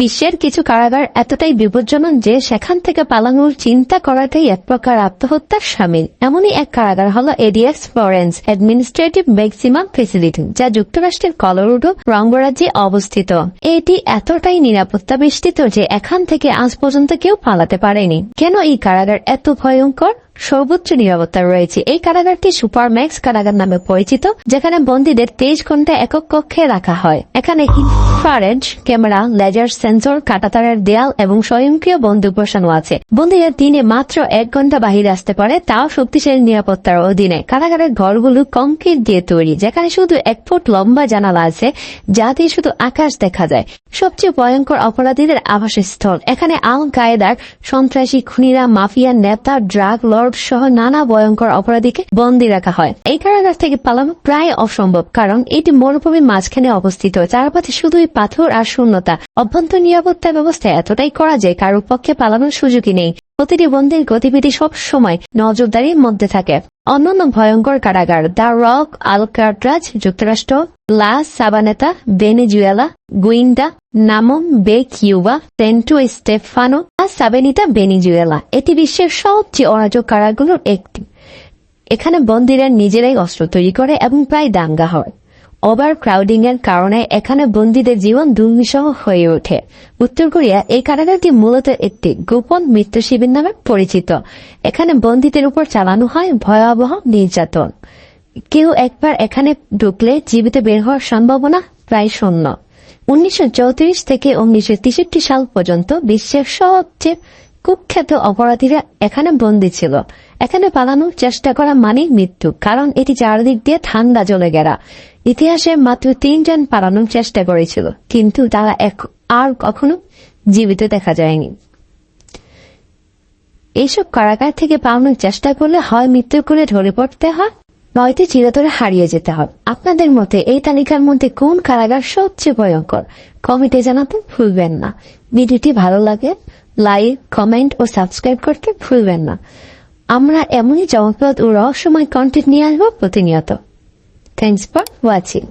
বিশ্বের কিছু কারাগার এতটাই বিপজ্জনক যে সেখান থেকে পালানোর চিন্তা করাটাই এক প্রকার আত্মহত্যার সামিল এমনই এক কারাগার হল ADX Florence administrative maximum facility, যা যুক্তরাষ্ট্রের কলোরাডো অঙ্গরাজ্যে অবস্থিত। এটি এতটাই নিরাপত্তা বেষ্টিত যে এখান থেকে আজ পর্যন্ত কেউ পালাতে পারেনি। কেন এই কারাগার এত ভয়ঙ্কর? সর্বোচ্চ নিরাপত্তা রয়েছে। এই কারাগারটি সুপার ম্যাক্স কারাগার নামে পরিচিত, যেখানে বন্দীদের তেইশ ঘণ্টা একক কক্ষে রাখা হয়। এখানে ইনফ্রারেড ক্যামেরা, লেজার সেন্সর, কাটাতারের দেয়াল এবং স্বয়ংক্রিয় বন্দুক বসানো আছে। বন্দীরা দিনে মাত্র এক ঘণ্টা বাহিরে আসতে পারে, তাও শক্তিশালী নিরাপত্তার অধীনে। কারাগারের ঘরগুলো কংক্রিট দিয়ে তৈরি, যেখানে শুধু এক ফুট লম্বা জানালা আছে, যা দিয়ে শুধু আকাশ দেখা যায়। সবচেয়ে ভয়ঙ্কর অপরাধীদের আবাসস্থল। এখানে আল কায়েদার সন্ত্রাসী খুনিরা, মাফিয়া, নেতা, ড্রাগ লর্ড সহ নানা ভয়ঙ্কর অপরাধীকে বন্দী রাখা হয়। এই কারাগার থেকে পালানো প্রায় অসম্ভব, কারণ এটি মরুভূমির মাঝখানে অবস্থিত। চারপাশে শুধুই পাথর আর শূন্যতা। অভ্যন্তর নিরাপত্তা ব্যবস্থা এতটাই করা যায় কারোর পক্ষে পালানোর সুযোগই নেই। প্রতিটি বন্দির গতিবিধি সব সময় নজরদারির মধ্যে থাকে। অন্যান্য ভয়ঙ্কর কারাগার, দ্য রক, আলকাট্রাজ, যুক্তরাষ্ট্র লা সাবানেতা, Venezuela, Guantanamo Bay Cuba Santo Stefano আর সাবেনিতা, ভেনিজুয়েলা। এটি বিশ্বের সবচেয়ে অরাজক কারাগুলোর একটি। এখানে বন্দীরা নিজেরাই অস্ত্র তৈরি করে এবং প্রায় দাঙ্গা হয়। ওভার ক্রাউডিং এর কারণে এখানে বন্দীদের জীবন দুর্বিষহ হয়ে ওঠে। উত্তর কোরিয়া এই কারাগারটি মূলত একটি গোপন মৃত্যু শিবির নামে পরিচিত। এখানে বন্দীদের উপর চালানো হয় ভয়াবহ নির্যাতন। কেউ একবার এখানে ঢুকলে জীবিত বের হওয়ার সম্ভাবনা প্রায় শূন্য। উনিশশো থেকে উনিশশো তেষট্টি সাল পর্যন্ত বিশ্বের সবচেয়ে কুখ্যাত অপরাধীরা এখানে বন্দী ছিল। এখানে পালানোর চেষ্টা করা মানেই মৃত্যু, কারণ এটি চারদিক দিয়ে ঠান্ডা জলে গেরা ইতিহাসে মাত্র তিনজন পালানোর চেষ্টা করেছিল, কিন্তু তারা আর কখনো জীবিত দেখা যায়নি। এইসব কারাগার থেকে পালানোর চেষ্টা করলে হয় মৃত্যু করে ধরে পড়তে হয়, নয়তো চিরতরে হারিয়ে যেতে হয়। আপনাদের মতে এই তালিকার মধ্যে কোন কারাগার সবচেয়ে ভয়ঙ্কর? কমেন্টে জানাতে ভুলবেন না। ভিডিওটি ভালো লাগে লাইক কমেন্ট ও সাবস্ক্রাইব করতে ভুলবেন না। আমরা এমনই চমকপ্রদ ও রহস্যময় কন্টেন্ট নিয়ে আসব প্রতিনিয়ত। Thanks for watching